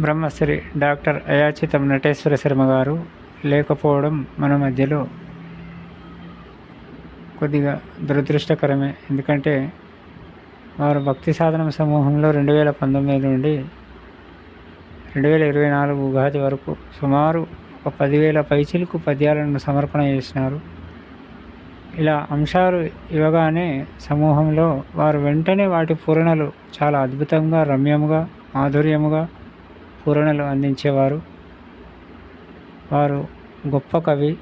Brahmasri doctor Ayachitam Nateswara Sharma గారు లేకపోవడం మన మధ్యలో కొద్దిగా దురదృష్టకరమే. ఎందుకంటే వారు భక్తి సాధన సమూహంలో రెండు వేల పంతొమ్మిది నుండి రెండు వేల ఇరవై నాలుగు ఉగాది వరకు సుమారు ఒక పదివేల పైచిలకు పద్యాలను సమర్పణ చేసినారు. ఇలా అంశాలు ఇవ్వగానే సమూహంలో వారు వెంటనే వాటి పూరణలు చాలా అద్భుతంగా రమ్యముగా మాధుర్యముగా పూరణలు అందించేవారు. వారు గొప్ప కవి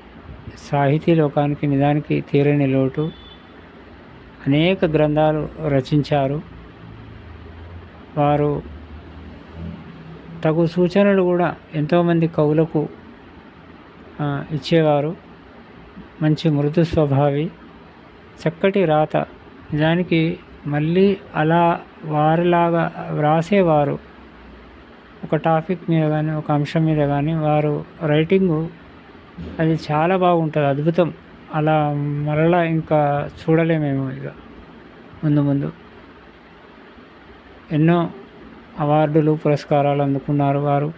సాహితీ లోకానికి నిజానికి తీరని లోటు. అనేక గ్రంథాలు రచించారు. వారు తగు సూచనలు కూడా ఎంతోమంది కవులకు ఇచ్చేవారు. మంచి మృదు స్వభావి చక్కటి రాత. నిజానికి మళ్ళీ అలా వారిలాగా వ్రాసేవారు. ఒక టాపిక్ మీద కానీ ఒక అంశం మీద కానీ వారు రైటింగు అది చాలా బాగుంటుంది అద్భుతం. అలా మరలా ఇంకా చూడలేమేమో ఇక. ముందు ముందు. ఎన్నో అవార్డులు పురస్కారాలు అందుకున్నారు వారు.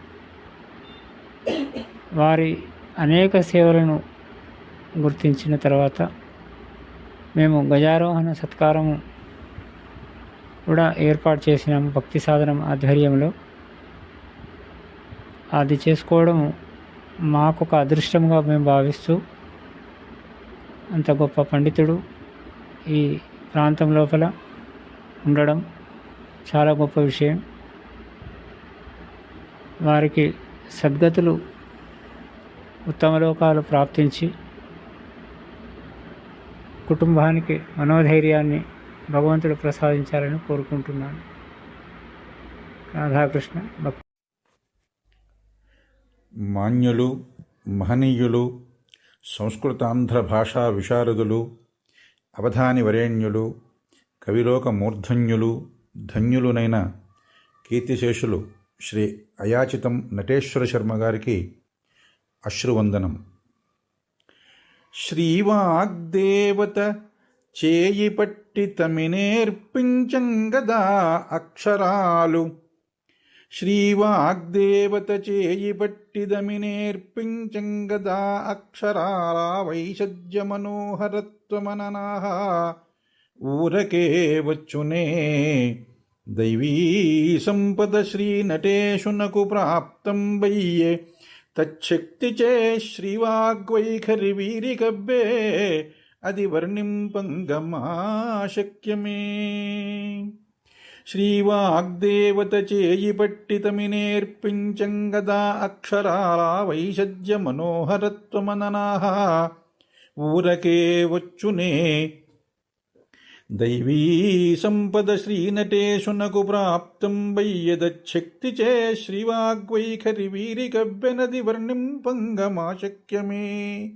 వారి అనేక సేవలను గుర్తించిన తర్వాత మేము గజారోహణ సత్కారము కూడా ఏర్పాటు చేసినాము భక్తి సాధనం ఆధ్వర్యంలో. అది చేసుకోవడం మాకు ఒక అదృష్టంగా మేము భావిస్తూ అంత గొప్ప పండితుడు ఈ ప్రాంతం లోపల ఉండడం చాలా గొప్ప విషయం. వారికి సద్గతులు ఉత్తమ లోకాలు ప్రాప్తించి కుటుంబానికి మనోధైర్యాన్ని భగవంతుడు ప్రసాదించాలని కోరుకుంటున్నాను. రాధాకృష్ణ భక్తి. మాన్యులు మహనీయులు సంస్కృతాంధ్ర భాషా విశారదులు అవధాని వరేణ్యులు కవిలోక మూర్ధన్యులు ధన్యులునైన కీర్తిశేషులు శ్రీ అయాచితం నటేశ్వర శర్మ గారికి అశ్రువందనం. శ్రీవాగ్దేవత చేయి పట్టి తమినేర్పించంగదా అక్షరాలు శ్రీవాగ్దేవత చేయి పట్టిదమి నేర్పించంగదా అక్షరారా వైషజ్య మనోహరత్వమననాహ ఊరకే వచ్చునే దైవీ సంపద శ్రీ నటేశునకు ప్రాప్తం వయ్యే తచ్చక్తి చే శ్రీవాగ్వైఖరి వీరి కబ్బే అది వర్ణింపంగమాశక్యమే. శ్రీవాగ్దేవత చేయి పట్టితమి నేర్పించంగదా అక్షరాల వైషజ్య మనోహరత్వమననాహ ఊరకే వచ్చునే. దైవీ సంపద శ్రీనటేశునకు ప్రాప్తం వయ్యదశక్తి శ్రీవాగ్వైఖరి వీరి గవ్యనది వర్ణింపంగమాశక్యమే.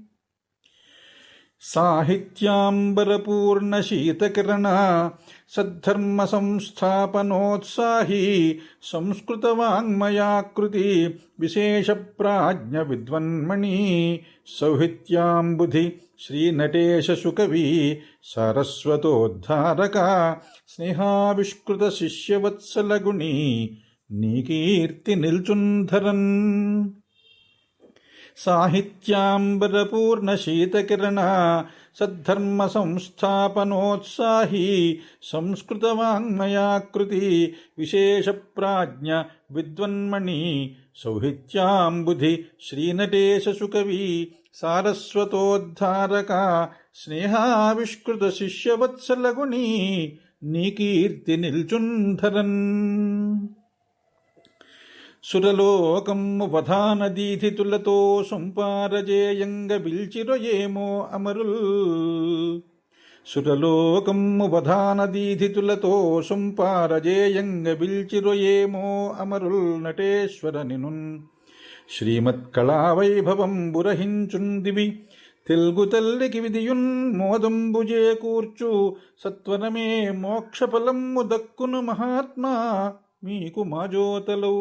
సాహిత్యాంబరపూర్ణ శీతకిరణ సద్ధర్మ సంస్థాపనోత్సాహీ సంస్కృతవాङ्మయాకృతి విశేష ప్రాజ్ఞ విద్వన్మణి సౌహిత్యాంబుధి శ్రీనటేశ సుకవి సారస్వతోద్ధారక స్నేహావిష్కృత శిష్యవత్సలగుణి నీ కీర్తి నిల్చుంధరన్ సాహిత్యాంబరపూర్ణ శీతకిరణ సద్ధర్మ సంస్థాపనోత్సాహీ సంస్కృతవాङ्మయాకృతి విశేష ప్రాజ్ఞ విద్వన్మణి సౌహిత్యాంబుధి శ్రీనటేశ సుకవి సారస్వతోద్ధారక స్నేహావిష్కృత శిష్యవత్సలగుణి నీ కీర్తి నిల్చుంధరన్. సురలోకమ్ము వధానదీధితులతో సంపారజేయంగ బిల్చిరొయేమో అమరుల్. సురలోకమ్ము వధానదీధితులతో సంపారజేయంగ బిల్చిరొయేమో అమరుల్ నటేశ్వర నినున్ శ్రీమత్కళావైభవం బురహించుందివి తెలుగు తల్లికి విధియున్ మోదంబు చేకూర్చు సత్వరమే మోక్షఫలమ్ము దక్కును మహాత్మా. మీకు మాజోతలౌ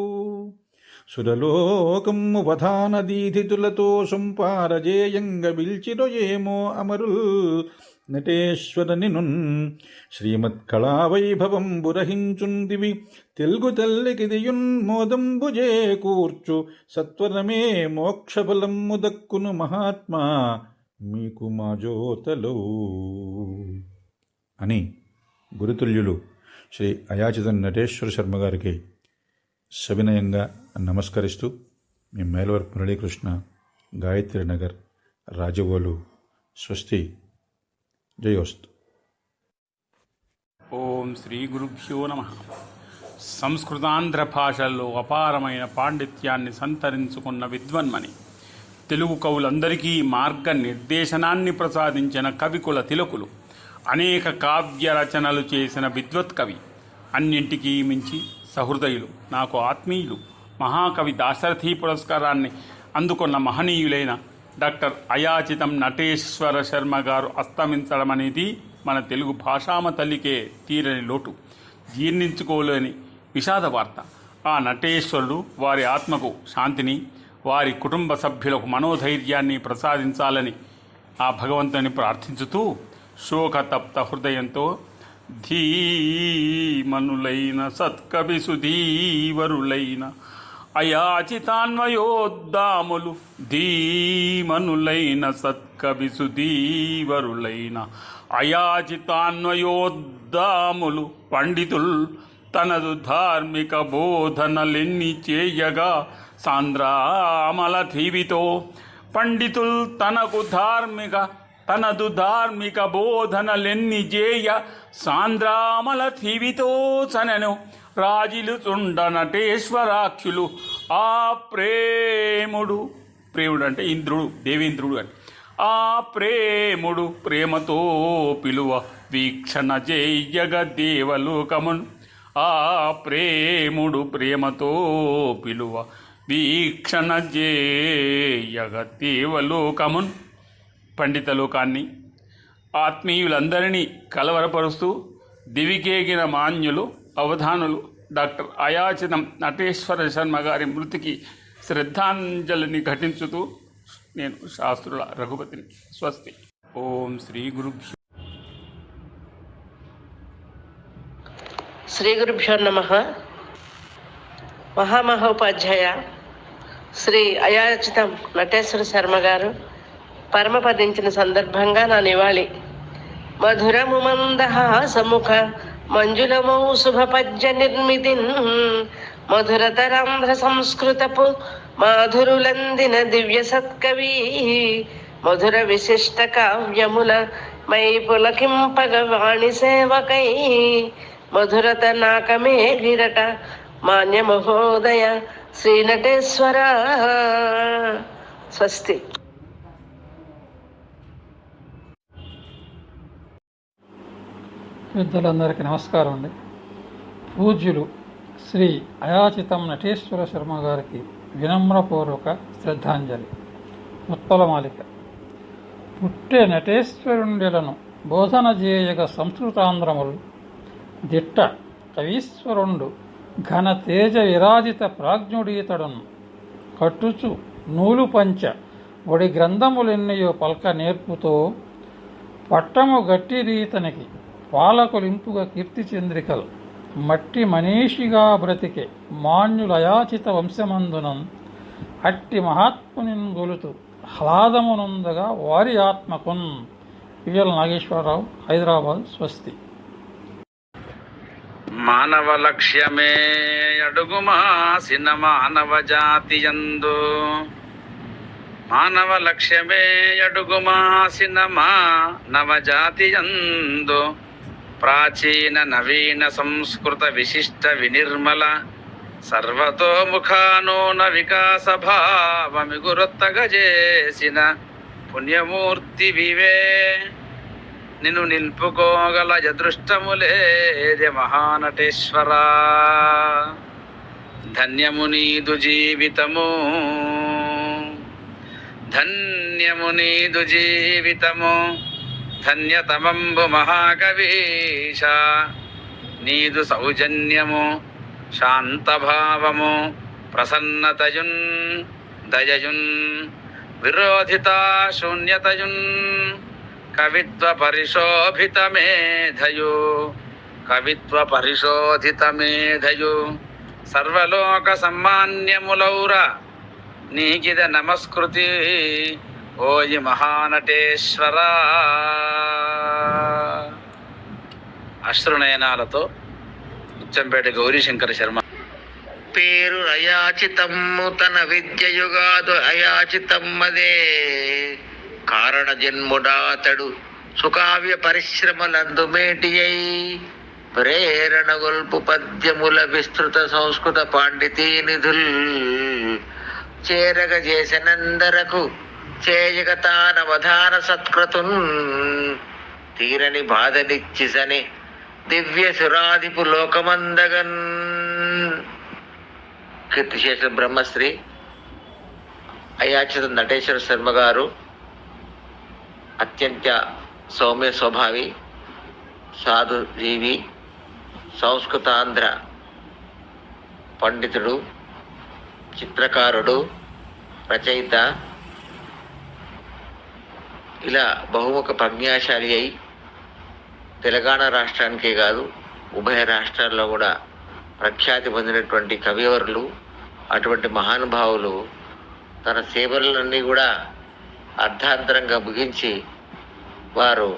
సురలోకమ్ము వధానదీధితులతో సంపారజేయంగ ఏమో అమరుల్ నటేశ్వరనినున్. శ్రీమత్ కళావైభవం బురహించుందివి తెలుగు తల్లికిదియున్ మోదంబుజే కూర్చు సత్వరమే మోక్షఫలము దక్కును మహాత్మా మీకు మా జోతలో. అని గురుతుల్యులు శ్రీ అయాచిత నటేశ్వర శర్మ గారికి సవినయంగా నమస్కరిస్తూ మీ మేల్వర్ మురళీకృష్ణ గాయత్రి నగర్ రాజవోలు స్వస్తి. జయోస్తు ఓం శ్రీ గురుభ్యో నమ. సంస్కృతాంధ్ర భాషల్లో అపారమైన పాండిత్యాన్ని సంతరించుకున్న విద్వన్మని తెలుగు కవులందరికీ మార్గ నిర్దేశనాన్ని ప్రసాదించిన కవికుల తిలకులు అనేక కావ్య రచనలు చేసిన విద్వత్ కవి. అన్నింటికీ మించి సహృదయులు నాకు ఆత్మీయులు. మహాకవి దాశరథి పురస్కారాన్ని అందుకున్న మహనీయులైన డాక్టర్ అయాచితం నటేశ్వర శర్మ గారు అస్తమించడం అనేది మన తెలుగు భాషామ తల్లికే తీరని లోటు. జీర్ణించుకోలేని విషాద వార్త. ఆ నటేశ్వరుడు వారి ఆత్మకు శాంతిని వారి కుటుంబ సభ్యులకు మనోధైర్యాన్ని ప్రసాదించాలని ఆ భగవంతుని ప్రార్థించుతూ శోకతప్త హృదయంతో ధీమనులైన సత్కవి సుధీవరులైన అయాచితాన్వయోద్దాములు ధీమనులైన సత్కవి సుధీవరులైన అయాచితాన్వయోద్దాములు పండితుల్ తనదు ధార్మిక బోధనలెన్ని చేయగా సాంద్రామల థీవితో పండితుల్ తనకు ధార్మిక తనదు ధార్మిక బోధనలెన్ని జేయ సాంద్రామల థీవితో చనను రాజిలు చుండ నటేశ్వరాఖ్యులు ఆ ప్రేముడు. ప్రేముడు అంటే ఇంద్రుడు దేవేంద్రుడు అంటే ఆ ప్రేముడు ప్రేమతో పిలువ వీక్షణ జేయగ దేవలోకమున్. ఆ ప్రేముడు ప్రేమతో పిలువ వీక్షణ జేయగ దేవలోకమున్. పండిత లోకాన్ని ఆత్మీయులందరినీ కలవరపరుస్తూ దివికేగిన మాన్యులు అవధానులు డాక్టర్ అయాచితం నటేశ్వర శర్మ గారి మృతికి శ్రద్ధాంజలిని ఘటించుతూ నేను శాస్త్రుల రఘుపతిని స్వస్తి. ఓం శ్రీ గురుభ్యో శ్రీ గురుభ్యో నమ. మహామహోపాధ్యాయ శ్రీ అయాచితం నటేశ్వర శర్మ గారు పరమపదించిన సందర్భంగా నా నివాళి. మధురము మందహాసముఖ మంజులమౌ శుభపద్య నిర్మితిన్ మధురతరాంధ్ర సంస్కృతపు మాధురులందిన దివ్య సత్కవి. మధుర విశిష్ట కావ్యముల మై పులకింపగ వాణి సేవకై. మధురత నాకమే గిరట మాన్య మహోదయ శ్రీ నటేశ్వర స్వస్తి. పెద్దలందరికీ నమస్కారం అండి. పూజ్యులు శ్రీ అయాచితం నటేశ్వర శర్మ గారికి వినమ్రపూర్వక శ్రద్ధాంజలి. ఉత్పలమాలిక పుట్టే నటేశ్వరుండెలను బోధన చేయగ సంస్కృతాంధ్రములు దిట్ట కవీశ్వరుండు ఘన తేజ విరాజిత ప్రాజ్ఞుడీతడును కట్టుచు నూలు పంచ ఒడి గ్రంథములెన్నయో పల్క నేర్పుతో పట్టము గట్టి రీతనికి పాలకులింపుగా కీర్తి చంద్రికలు మట్టి మనీషిగా బ్రతికే మాన్యులయాచిత వంశమందునం అట్టి మహాత్మునిన్ గొలుతు హ్లాదమునందగా వారి ఆత్మకున్. పిఎల్ నాగేశ్వరరావు హైదరాబాద్ స్వస్తి. మానవ లక్ష్యమే అడుగుమాసిన మానవ జాతియందు మానవ లక్ష్యమే అడుగుమాసిన మానవ జాతియందు ప్రాచీన నవీన సంస్కృత విశిష్ట వినిర్మల సర్వతోముఖానూన వికాస భావమిగురొత్తగా చేసిన పుణ్యమూర్తి వివే. నిన్ను నిల్పుకోగల అదృష్టములేదే మహానటేశ్వరా. ధన్యము నీదు జీవితము. ధన్యము నీదు జీవితము. ధన్యతమంబు మహాకవీశ. నీదు సౌజన్యము శాంతభావము ప్రసన్నతయున్ దయయున్ విరోధిత శూన్యతయున్ కవిత్వ పరిశోభిత మేధయు కవిత్వ పరిశోధిత మేధయు. సర్వలోక సమ్మాన్యములౌర నీకిద నమస్కృతి. ఓయి మహానటేశ్వర. అశ్రునయనాలతో ఉచ్చంపేట గౌరీశంకర శర్మ. పేరు అయాచితమ్ము తన విద్యయుగాదు అయాచితమ్మదే. కారణ జన్ముడాతడు సుకావ్య పరిశ్రమలందు మేటి అయి ప్రేరణ గొల్పు పద్యముల విస్తృత సంస్కృత పాండితీ నిధుల్. చేరగ చేసినందరకు చేయగ తానవధాన సత్కృతున్ తీరని బాధనిచ్చిసని దివ్య సురాధిపు లోకమందగన్. కీర్తిశేష బ్రహ్మశ్రీ అయాచిత నటేశ్వర శర్మ గారు అత్యంత సౌమ్య స్వభావి సాధు జీవి సంస్కృతాంధ్ర పండితుడు చిత్రకారుడు రచయిత ఇలా బహుముఖ ప్రజ్ఞాశాలి అయి తెలంగాణ రాష్ట్రానికే కాదు ఉభయ రాష్ట్రాల్లో కూడా ప్రఖ్యాతి పొందినటువంటి కవివరులు అటువంటి మహానుభావులు తన సేవలన్నీ కూడా అర్ధాంతరంగా ముగించి వారు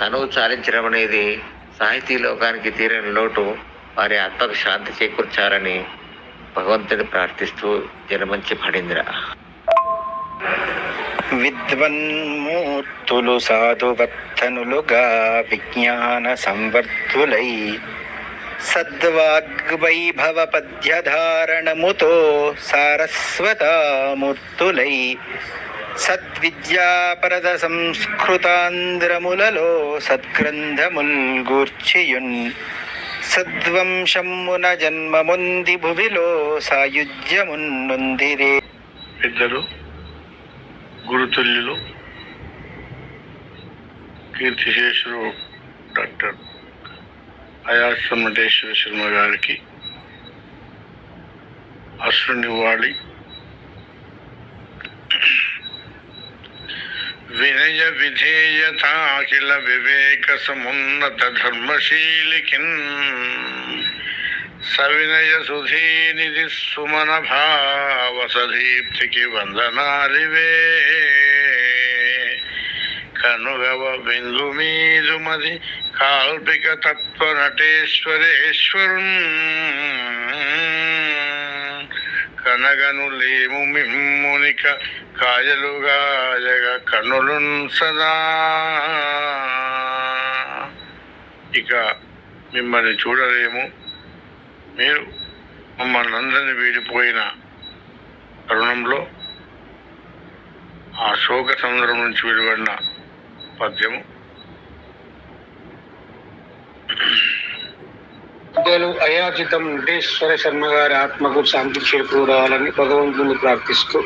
తనువు చాలించడం అనేది సాహితీ లోకానికి తీరని లోటు వారి ఆత్మకు శాంతి చేకూర్చారని భగవంతుని ప్రార్థిస్తూ జనమంచి ఫణీంద్ర విద్వన్మూర్తులు సాధువర్ధనులుగా విజ్ఞాన సంవర్ధులై సద్వాగ్వైభవ పద్యధారణముతో సారస్వతామూర్తులై సద్విద్యాపరద సంస్కృతాంధ్రములలో సద్గ్రంథముల్ గూర్చియున్ సద్వంశమున జన్మముంది భువిలో సాయుజ్యమున్నుందిరే. పెద్దలు గురుతుల్యులు కీర్తిశేషులు డాక్టర్ అయాసం నటేశ్వర శర్మ గారికి అశ్రునివ్వాలి వినయ విధేయత అఖిల వివేక సమున్నత ధర్మశీలికిన్. సవినయ సుధీనిధి సుమన భావ సదీప్తికి వందనాలివే కనుగవ బిందు మీదుమది కాల్పిక తత్వ నటేశ్వరేశ్వరున్ కనగను లేము మిమ్మునిక కాయలుగా జగ కనులున్ సదా. ఇక మిమ్మల్ని చూడలేము. మీరు మమ్మల్ని అందరినీ వీడిపోయిన తరుణంలో ఆ శోక సముద్రం నుంచి వెలువడిన పద్యము. పెద్దలు అయాచితం నటేశ్వర శర్మ గారి ఆత్మకు శాంతి చేకూరాలని భగవంతుని ప్రార్థిస్తూ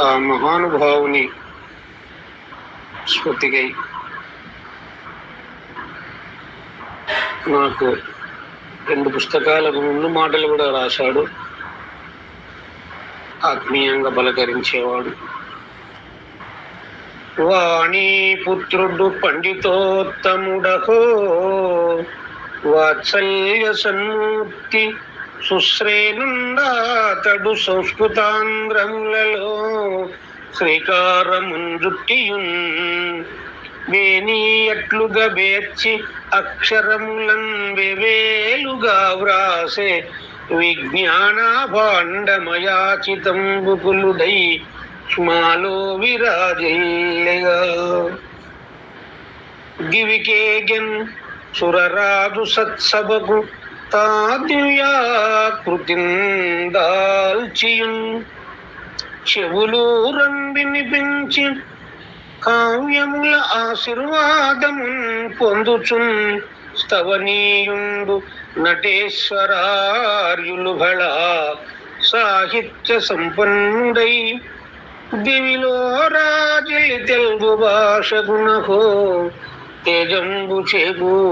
ఆ మహానుభావుని స్మృతికై నాకు రెండు పుస్తకాలకు ముందు మాటలు కూడా రాశాడు. ఆత్మీయంగా బలకరించేవాడు. వాణి పుత్రుడు పండితోత్తముడహో వాత్సల్య సన్మూర్తి సుశ్రేనుండాతడు సంస్కృతాంధ్రములలో శ్రీకారముంజుట్టియున్ వేనీయట్లుగా బేర్చి అక్షరములన్ వెవేలుగా వ్రాసే విజ్ఞానాభాండమయాచితంబుకులుడై మాలో విరాజిల్లెగా. దివికేగన్ సురరాజు సత్సభకు తాదివ్యాకృతిన్ దాల్చియున్. చెవులు రంబినిపించి కావ్యముల ఆశీర్వాదమున్ పొందుచున్ స్తవనీయుండు నటేశ్వరార్యులు భళ సాహిత్య సంపన్నుడై దివిలో రాజలి తెలుగు భాష భాషగుణహో తేజంబు చేకూర్చుగా.